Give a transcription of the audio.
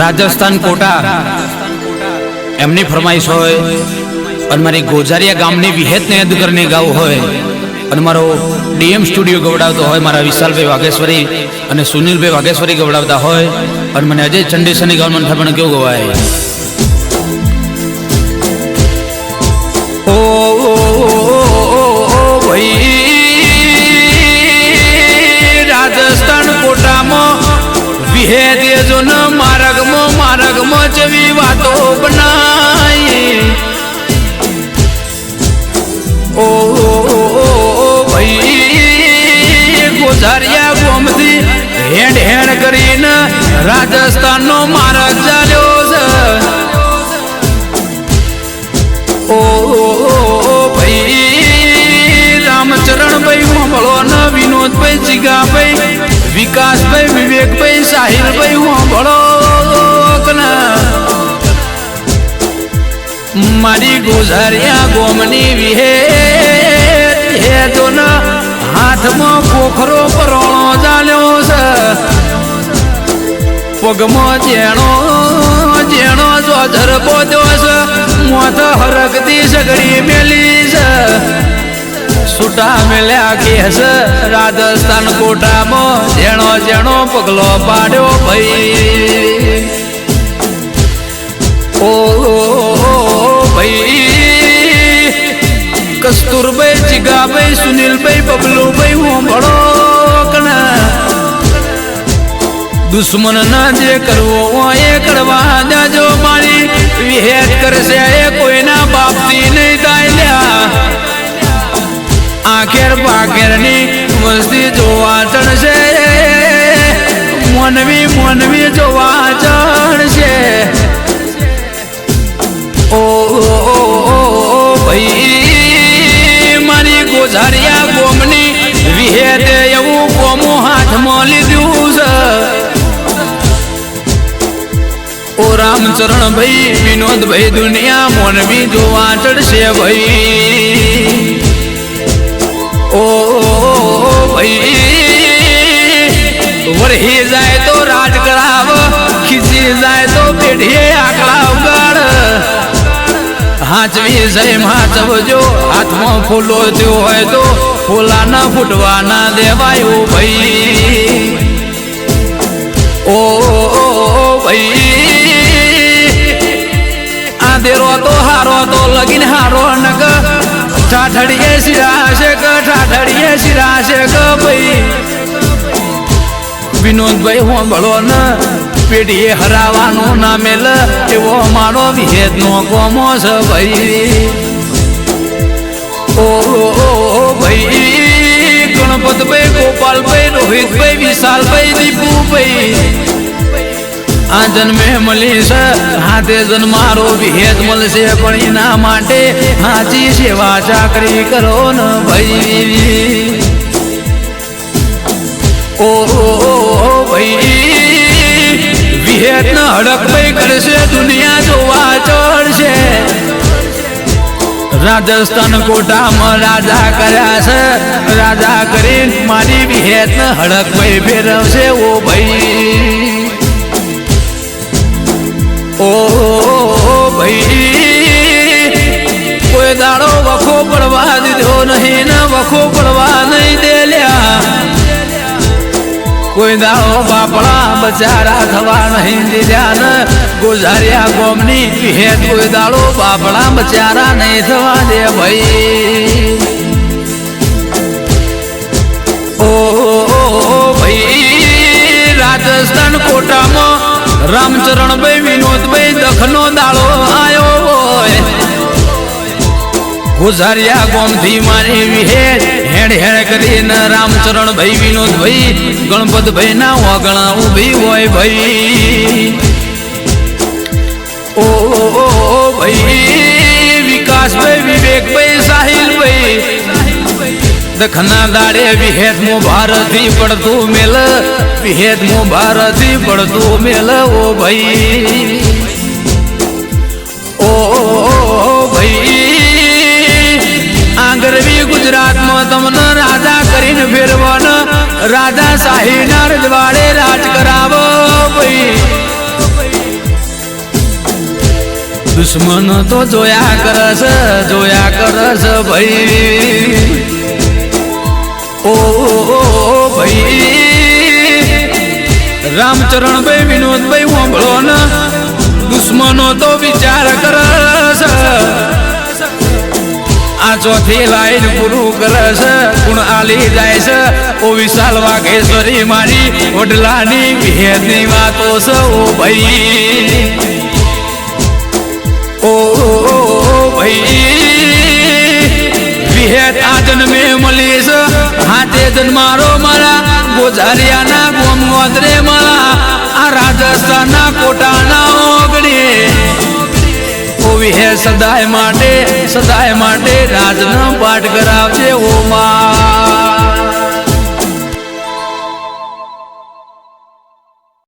Rajasthan quota. એમની ફરમાઈશ હોય અને મારી ગોજારિયા ગામની વિહેતને યાદ કરીને ગાવું હોય અને મારો ડીએમ સ્ટુડિયો ગવડાવતો હોય, મારા વિશાલભાઈ વાઘેશ્વરી અને સુનિલભાઈ વાઘેશ્વરી ગવડાવતા હોય અને મને અજય ગામમાં થાય પણ કેવું ગવાય. ઓ રાજસ્થાન કોટામાં વિહે દેજો ન કરીને રાજસ્થાનનો માર્ગ ચાલ્યો છે. ઓ ભાઈ રામચરણ ભાઈ હોંભળો ન વિનોદભાઈ, જીગાભાઈ, વિકાસભાઈ, વિવેકભાઈ, સાહિલભાઈ હોંભળો મારી ગોઝારિયા ગોમની વિહે હે તો ના હાથમાં પોખરો પરોણો ચાલ્યો છે. પગમાં જેણો જેણો જો ધરબો છે મોત હરકતી સગડી મેલી છે સુટા મેલ્યા કેસ રાજસ્થાન કોટામાં જેણો જેણો પગલો પાડ્યો ભાઈ. ઓ, ભાઈ. કસ્તુરભાઈ જીગાભાઈ સુનિલભાઈ બબલુભાઈ હું દુશ્મન ના જે કરવો હોય એ કરવા જાજો મારી વિહેત કરશે એ કોઈના બાપથી નહીં થાય લ્યા. આખેર પાખેરની વસ્તી રામચરણ ભાઈ, વિનોદ ભાઈ, દુનિયા મોનવી જોવા ચડશે ભાઈ. ઓ, ભાઈ, વરહી જાય તો રાજ કરાવ, ખીચી જાય તો પેઢીએ આકડા ઉગાડ. હાચવી જય માચવજો હાથમાં ફૂલો થયો હોય તો ફૂલા ના ફૂટવા ના દેવાય ભાઈ ઓ, ભાઈ. દેરો તો હારો તો લગીન હારો નક ઠાઠડીએ શિરાશે ક ઠાઠડીએ શિરાશે ક ભાઈ. વિનોદભાઈ હું ભળો ન, પેઢીએ હરાવાનો ના મેલ એવો મારો વિહેદ નો કોમો છે ભાઈ. ઓ ભાઈ, ગણપતભાઈ, ગોપાલભાઈ, રોહિતભાઈ, વિશાલભાઈ, દીપુભાઈ. આ જન્મે મળી છે. હાથે જન્મારો ભેદ મળશે, પણ એના માટે હાચી સેવા ચાકરી કરો ન ભાઈ. ઓ ભાઈ. વિહેદ ન હડક ભાઈ કરશે, દુનિયા જોવા ચડશે. રાજસ્થાન કોટામાં રાજા કર્યા છે. રાજા કરીને મારી વિહેત ને હડક ભાઈ ફેરવશે, ઓ ભાઈ. પડવા દીધો નહીં ને વખો પડવા નહીં દેલ્યા. કોઈ દાડો બાપડા બચારા થવા નહીં દીધ્યા ને ગુજાર્યા ગોમની વિહેત કોઈ દાડો બાપડા બચારા નહીં થવા દે ભાઈ. ઓ ભાઈ, રાજસ્થાન કોટામાં રામચરણભાઈ વિનોદભાઈ દખનો દાડો ગુજારિયા ગોમથી મારી વિહેર હેડ હેડ કરીને રામચરણ ભાઈ વિનોદ ભાઈ ગણપત ભાઈ ના વગણા ઊભી હોય ભાઈ. ઓ ભાઈ, વિકાસભાઈ, વિવેકભાઈ, સાહિલભાઈ. દખના દાડે વિહેત મો ભારતી પડતું મેલ વિહેત મો ભારતી પડતું મેલ, ઓ ભાઈ. ઓ ભાઈ. ગુજરાતમાં તમને રાજા કરીને ફેરવાનો. રાજા શાહી નારદવાડે રાજ કરાવો દુશ્મન તો જોયા કરસ જોયા કરસ ભાઈ. ઓ ભાઈ રામચરણ ભાઈ. વિનોદભાઈ સાંભળો ને દુશ્મનો તો વિચાર કરસ. આ ચોથી લાઈન પૂરું કરે છે ગુણ આલી જાય છે ઓ વિશાલ વાઘેશ્વરી મારી ઓડલાની વિહેદની વાતો છે ઓ ભાઈ. ઓ ભાઈ. વિહેદ આ જન્મે મળી છે હાથે જન્મારો મારા ગોઝારિયાના ગોમગોદરે મારા આ રાજસ્થાનના કોટાના ઓવી હે સદાય માટે સદાય માટે રાજનો પાઠ કરાવજે ઓ માં.